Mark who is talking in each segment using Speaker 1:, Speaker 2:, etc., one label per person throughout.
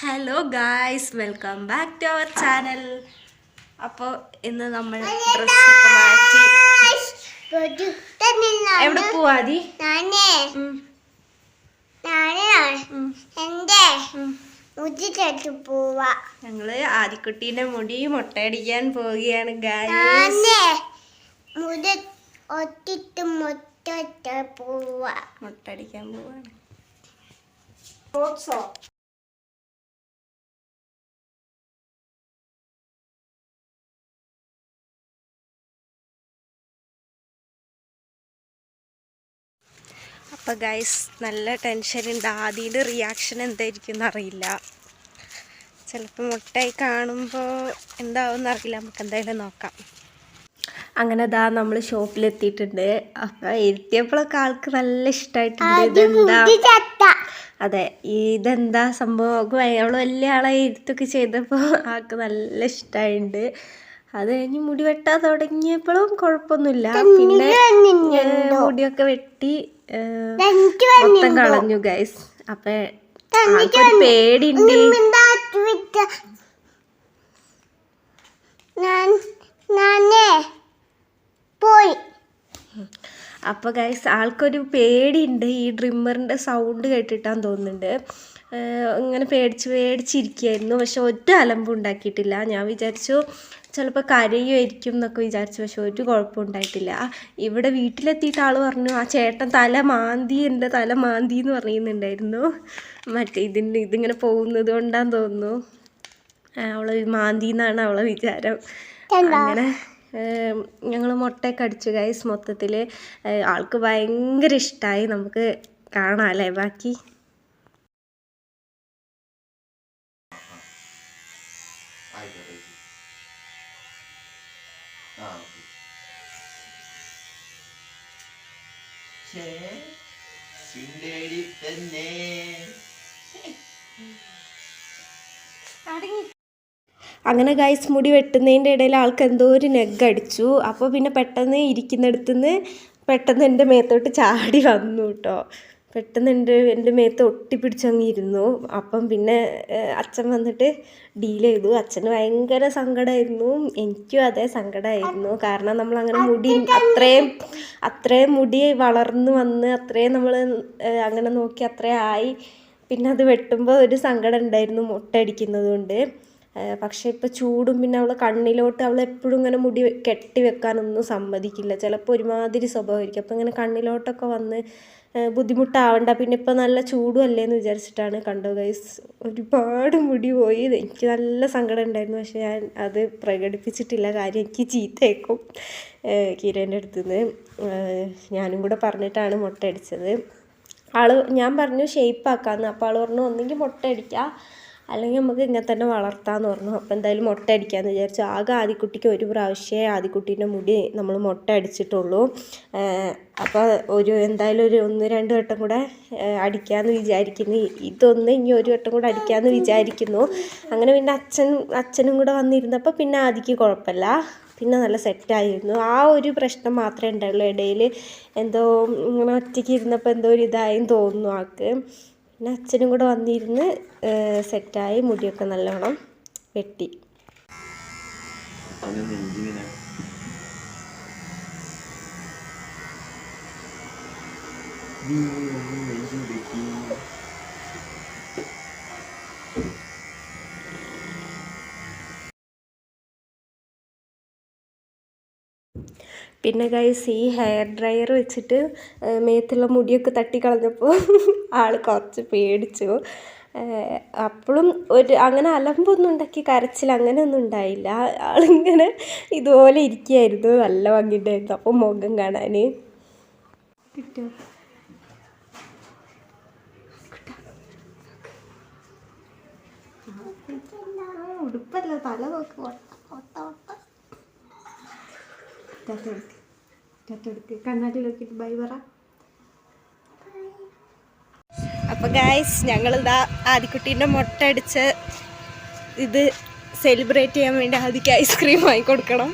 Speaker 1: Hello guys welcome back to our channel അപ്പോ ഇന്ന് നമ്മൾ ഡ്രസ്സൊക്കെ മാറ്റി. എവിടെ പോവാതി ഞങ്ങൾ ആദിക്കുട്ടീന്റെ മുടി മുട്ടയടിക്കാൻ പോവുകയാണ് ഗായ്സ് മുട്ടയടിക്കാൻ പോവാണ്. അപ്പോൾ ഗൈസ് നല്ല ടെൻഷനുണ്ട് ആദ്യന്റെ റിയാക്ഷൻ എന്തായിരിക്കും എന്നറിയില്ല ചിലപ്പോൾ മുട്ടായി കാണുമ്പോൾ എന്താവും അറിയില്ല. നമുക്ക് എന്തായാലും നോക്കാം. അങ്ങനെ അതാ നമ്മൾ ഷോപ്പിലെത്തിയിട്ടുണ്ട് അപ്പോൾ എത്തിയപ്പോഴൊക്കെ ആൾക്ക് നല്ല ഇഷ്ടമായിട്ടുണ്ട് ഇതെന്താ? അതെ ഇതെന്താ സംഭവം? അവൾ അവൾ വലിയ ആളെ എഴുത്തൊക്കെ ചെയ്തപ്പോൾ ആൾക്ക് നല്ല ഇഷ്ടമായിട്ടുണ്ട് അത് കഴിഞ്ഞ് മുടി വെട്ടാൻ തുടങ്ങിയപ്പോഴും കുഴപ്പമൊന്നുമില്ല. പിന്നെ മുടിയൊക്കെ വെട്ടി. മൊത്തം കളഞ്ഞു ഗൈസ് അപ്പൊ
Speaker 2: പേടിണ്ട് പോയി.
Speaker 1: അപ്പൊ ഗൈസ് ആൾക്കൊരു പേടിയുണ്ട്. ഈ ഡ്രിമ്മറിന്റെ സൗണ്ട് കേട്ടിട്ടാന്ന് തോന്നുന്നുണ്ട്. ഇങ്ങനെ പേടിച്ച് പേടിച്ചിരിക്കുകയായിരുന്നു പക്ഷെ ഒറ്റ അലമ്പും ഉണ്ടാക്കിയിട്ടില്ല ഞാൻ വിചാരിച്ചു ചിലപ്പോൾ കരയുമായിരിക്കും എന്നൊക്കെ വിചാരിച്ചു. പക്ഷെ ഒരു കുഴപ്പം ഉണ്ടായിട്ടില്ല. ഇവിടെ വീട്ടിലെത്തിയിട്ട് ആൾ പറഞ്ഞു ആ ചേട്ടൻ തല മാന്തി എന്റെ തല മാന്തി എന്ന് പറയുന്നുണ്ടായിരുന്നു. മറ്റേ ഇതിന്റെ ഇതിങ്ങനെ പോകുന്നത് കൊണ്ടാന്ന് തോന്നുന്നു. അവളെ അവൾ മാന്തി എന്നാണ് അവളെ വിചാരം. അങ്ങനെ ഞങ്ങൾ മുട്ടയൊക്കെ അടിച്ചു ഗൈസ് മൊത്തത്തിൽ ആൾക്ക് ഭയങ്കര ഇഷ്ടമായി നമുക്ക് കാണാം അല്ലേ? ബാക്കി
Speaker 3: ഛേ, സുന്ദരി തന്നെ.
Speaker 1: അങ്ങനെ ഗൈസ് മുടി വെട്ടുന്നതിന്റെ ഇടയിൽ ആൾക്ക് എന്തോ ഒരു നെഗ് അടിച്ചു. അപ്പോൾ പിന്നെ പെട്ടെന്ന് ഇരിക്കുന്നിടത്തുനിന്ന് പെട്ടെന്ന് എന്റെ മേത്തോട്ട് ചാടി വന്നു കേട്ടോ പെട്ടെന്ന് എന്റെ എന്റെ മേത്ത് ഒട്ടിപ്പിടിച്ചങ്ങിയിരുന്നു അപ്പം പിന്നെ അച്ഛൻ വന്നിട്ട് ഡീൽ ചെയ്തു. അച്ഛന് ഭയങ്കര സങ്കടമായിരുന്നു എനിക്കും അതേ സങ്കടമായിരുന്നു കാരണം നമ്മൾ അങ്ങനെ മുടി അത്രയും അത്രയും മുടി വളർന്നു വന്ന് അത്രയും നമ്മൾ അങ്ങനെ നോക്കി അത്രയും ആയി. പിന്നെ അത് വെട്ടുമ്പോൾ ഒരു സങ്കടം ഉണ്ടായിരുന്നു മുട്ടടിക്കുന്നത് കൊണ്ട് പക്ഷേ ഇപ്പോൾ ചൂടും പിന്നെ അവളെ കണ്ണിലോട്ട് അവളെ എപ്പോഴും ഇങ്ങനെ മുടി കെട്ടി വെക്കാനൊന്നും സമ്മതിക്കില്ല. ചിലപ്പോൾ ഒരുമാതിരി സ്വഭാവമായിരിക്കും. അപ്പോൾ ഇങ്ങനെ കണ്ണിലോട്ടൊക്കെ വന്ന് ബുദ്ധിമുട്ടാവണ്ട. പിന്നെ ഇപ്പോൾ നല്ല ചൂടും അല്ലേ എന്ന് വിചാരിച്ചിട്ടാണ് കണ്ടോ ഗൈസ് ഒരുപാട് മുടി പോയി. എനിക്ക് നല്ല സങ്കടം ഉണ്ടായിരുന്നു. പക്ഷേ ഞാൻ അത് പ്രകടിപ്പിച്ചിട്ടില്ല കാര്യം എനിക്ക് ചീത്തയേക്കും. കിരേന്റെ അടുത്ത് നിന്ന് ഞാനും കൂടെ പറഞ്ഞിട്ടാണ് മുട്ട അടിച്ചത്. ആൾ ഞാൻ പറഞ്ഞു ഷേപ്പ് അപ്പോൾ ആൾ പറഞ്ഞു ഒന്നെങ്കിൽ മുട്ട അല്ലെങ്കിൽ നമുക്ക് ഇങ്ങനെ തന്നെ വളർത്താമെന്ന് പറഞ്ഞു. അപ്പോൾ എന്തായാലും മുട്ട അടിക്കാമെന്ന് വിചാരിച്ചു. ആകെ ആദ്യക്കുട്ടിക്ക് ഒരു പ്രാവശ്യമേ ആദ്യക്കുട്ടീന്റെ മുടി നമ്മൾ മുട്ട അടിച്ചിട്ടുള്ളൂ. അപ്പോൾ ഒരു എന്തായാലും ഒരു ഒന്ന് രണ്ട് വട്ടം കൂടെ അടിക്കാമെന്ന് വിചാരിക്കുന്നു. ഇതൊന്ന് ഇനി ഒരു വട്ടം കൂടെ അടിക്കാമെന്ന് വിചാരിക്കുന്നു. അങ്ങനെ പിന്നെ അച്ഛൻ അച്ഛനും കൂടെ വന്നിരുന്നപ്പോൾ പിന്നെ ആദിക്ക് കുഴപ്പമില്ല. പിന്നെ നല്ല സെറ്റായിരുന്നു ആ ഒരു പ്രശ്നം മാത്രമേ ഉണ്ടായുള്ളൂ. ഇടയിൽ എന്തോ ഇങ്ങനെ ഒറ്റയ്ക്ക് ഇരുന്നപ്പോൾ എന്തോ ഒരു ഇതായെന്ന് തോന്നുന്നു ആൾക്ക്. പിന്നെ അച്ഛനും കൂടെ വന്നിരുന്ന് സെറ്റായി മുടിയൊക്കെ നല്ലോണം വെട്ടി.
Speaker 3: നെഞ്ചിങ്ങനെ
Speaker 1: പിന്നെ ഗൈസ് ഈ ഹെയർ ഡ്രയർ വെച്ചിട്ട് മേത്തുള്ള മുടിയൊക്കെ തട്ടിക്കളഞ്ഞപ്പോൾ ആൾ കുറച്ച് പേടിച്ചു. അപ്പോഴും ഒരു അങ്ങനെ അലമ്പൊന്നും ഉണ്ടാക്കി കരച്ചിൽ അങ്ങനെയൊന്നും ഉണ്ടായില്ല. ആളിങ്ങനെ ഇതുപോലെ ഇരിക്കുകയായിരുന്നു നല്ല ഭംഗിയുണ്ടായിരുന്നു. അപ്പോൾ മുഖം കാണാൻ കിട്ടുമോ ഉടുപ്പല്ല തല നോക്ക്. ഒട്ട ഒട്ട ടാറ്റെടുക്ക് ടാറ്റെടുക്ക് കണ്ണാടി നോക്കിയിട്ട് ബൈ പറ. അപ്പൊ ഗായ്സ് ഞങ്ങൾ ഇതാ ആദിക്കുട്ടീന്റെ മുട്ട അടിച്ച് ഇത് സെലിബ്രേറ്റ് ചെയ്യാൻ വേണ്ടി ആദിക്ക് ഐസ്ക്രീം വാങ്ങിക്കൊടുക്കണം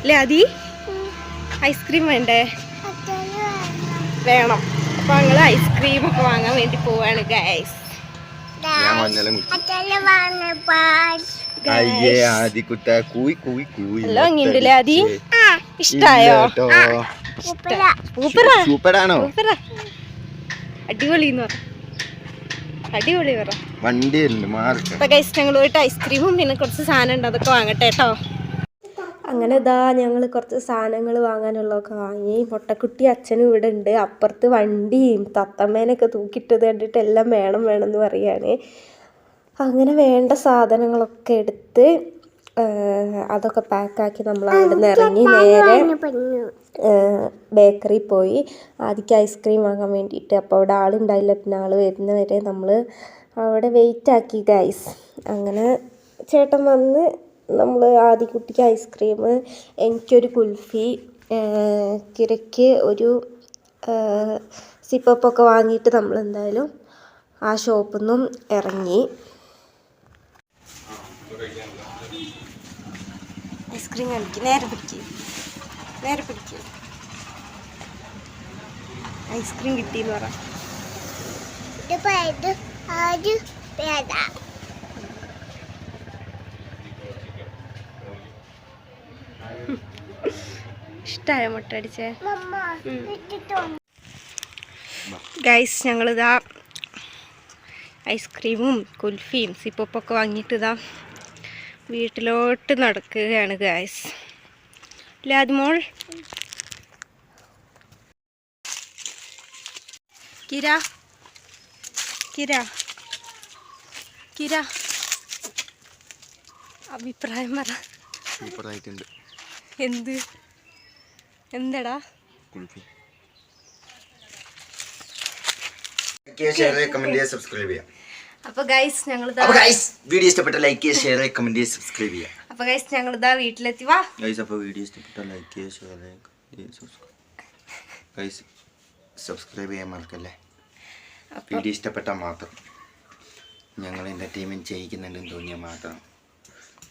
Speaker 1: അല്ലേ ആദി? ഐസ്ക്രീം വേണ്ടേ? വേണം. അപ്പോൾ ഞങ്ങൾ ഐസ്ക്രീം ഒക്കെ വാങ്ങാൻ വേണ്ടി പോവാണ് ഗായ്സ്
Speaker 2: ഇങ്ങനെ
Speaker 3: അയ്യേ ആദിക്കുട്ട കൂയി കൂയി കൂയി.
Speaker 1: എല്ലാം ഇങ്ങുണ്ടല്ലേ ആദി.
Speaker 2: ആ
Speaker 1: ഇഷ്ടായോ?
Speaker 3: സൂപ്പറാണോ?
Speaker 1: സൂപ്പറാ അടിപൊളി പറ. അടിപൊളി പറ. ഞങ്ങൾ പോയിട്ട് ഐസ്ക്രീമും പിന്നെ കുറച്ച് സാധനം ഉണ്ട് അതൊക്കെ വാങ്ങട്ടെ കേട്ടോ അങ്ങനെ ഇതാ ഞങ്ങൾ കുറച്ച് സാധനങ്ങൾ വാങ്ങാനുള്ളതൊക്കെ വാങ്ങി. മുട്ടക്കുട്ടി അച്ഛനും ഇവിടെ ഉണ്ട്. അപ്പുറത്ത് വണ്ടിയും തത്തമ്മേനൊക്കെ തൂക്കിയിട്ടത് കണ്ടിട്ട് എല്ലാം വേണം വേണം എന്ന് പറയാണ് അങ്ങനെ വേണ്ട സാധനങ്ങളൊക്കെ എടുത്ത് അതൊക്കെ പാക്കാക്കി നമ്മൾ അവിടെ നിന്ന് ഇറങ്ങി നേരെ ബേക്കറി പോയി. ആദ്യം ഐസ്ക്രീം വാങ്ങാൻ വേണ്ടിയിട്ട്. അപ്പോൾ അവിടെ ആളുണ്ടായില്ല. പിന്നെ ആൾ വരുന്നവരെ നമ്മൾ അവിടെ വെയിറ്റ് ആക്കി ഗൈസ് അങ്ങനെ ചേട്ടൻ വന്ന് നമ്മൾ ആദ്യക്കുട്ടിക്ക് ഐസ്ക്രീം എനിക്കൊരു കുൽഫി കിരയ്ക്ക് ഒരു സിപ്പപ്പൊക്കെ വാങ്ങിയിട്ട് നമ്മൾ എന്തായാലും ആ ഷോപ്പിൽ നിന്നും ഇറങ്ങി. ഐസ്ക്രീം കാണിക്ക് നേരെ പിടിക്ക് നേരെ പിടിക്ക് ഐസ്ക്രീം കിട്ടിയെന്ന് പറ
Speaker 2: പോയത് ആര് പേരാ
Speaker 1: ഇഷ്ടമായ മുട്ട അടിച്ചേ ഗൈസ് ഞങ്ങളിതാ ഐസ്ക്രീമും കുൽഫിയും സിപ്പൊപ്പൊക്കെ വാങ്ങിയിട്ട് ഇതാ വീട്ടിലോട്ട് നടക്കുകയാണ് ഗായ്സ് ലാദ്മോൾ കിര. കിര. കിര. അഭിപ്രായം പറ.
Speaker 3: സൂപ്പറായിട്ടുണ്ട്.
Speaker 1: എന്ത്? എന്തടാ?
Speaker 3: കുൽഫി. ഷെയർ കമന്റ് ചെയ്യുക സബ്സ്ക്രൈബ് ചെയ്യാം
Speaker 1: അപ്പൊ ഗൈസ്
Speaker 3: അപ്പൊ ഗൈസ് വീഡിയോ ഇഷ്ടപ്പെട്ട ലൈക്ക് ചെയ്യുക ഷെയർ ചെയ്യുക കമന്റ് ചെയ്യുക സബ്സ്ക്രൈബ് ചെയ്യുക.
Speaker 1: അപ്പൊ ഗൈസ് ഞങ്ങളിതാ വീട്ടിലെത്തി. വാ.
Speaker 3: ഗൈസ് വീഡിയോ ഇഷ്ടപ്പെട്ട ലൈക്ക് ചെയ്യുക ഷെയർ ചെയ്യുക ഗൈസ് സബ്സ്ക്രൈബ് ചെയ്യാൻ മറക്കല്ലേ? വീഡിയോ ഇഷ്ടപ്പെട്ടാൽ മാത്രം. ഞങ്ങൾ എന്റർടൈൻമെന്റ് ചെയ്യിക്കുന്നുണ്ടെന്ന് തോന്നിയാൽ മാത്രം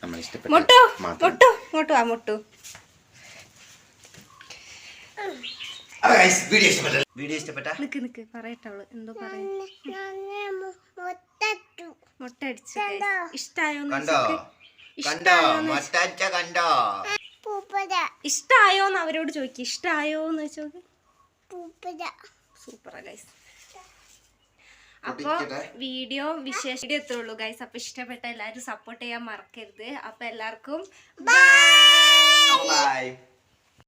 Speaker 3: നമ്മൾ ഇഷ്ടപ്പെട്ട
Speaker 1: മൊട്ടു ഇങ്ങോട്ട് വാ മൊട്ടു
Speaker 3: വീഡിയോ ഇഷ്ടപ്പെട്ട? വീഡിയോ ഇഷ്ടപ്പെട്ട?
Speaker 1: നിക്ക് നിക്ക് പറയട്ടെ അവൾ. എന്തോ പറയ. മുട്ട അടിച്ചു ഇഷ്ടായോന്ന്
Speaker 3: കണ്ടോ?
Speaker 1: ചോദിക്ക്.
Speaker 3: കണ്ടോ?
Speaker 1: ഇഷ്ടായോന്ന് അവരോട് ചോദിക്കും. ഇഷ്ടായോന്ന്
Speaker 2: പൂപ്പത
Speaker 1: സൂപ്പറാ ഗൈസ് അപ്പൊ വീഡിയോ വിശേഷ എത്തുള്ളൂ എത്രേ ഉള്ളൂ ഗൈസ് അപ്പൊ ഇഷ്ടപ്പെട്ട എല്ലാവരും സപ്പോർട്ട് ചെയ്യാൻ മറക്കരുത്. അപ്പൊ എല്ലാവർക്കും
Speaker 3: ബൈ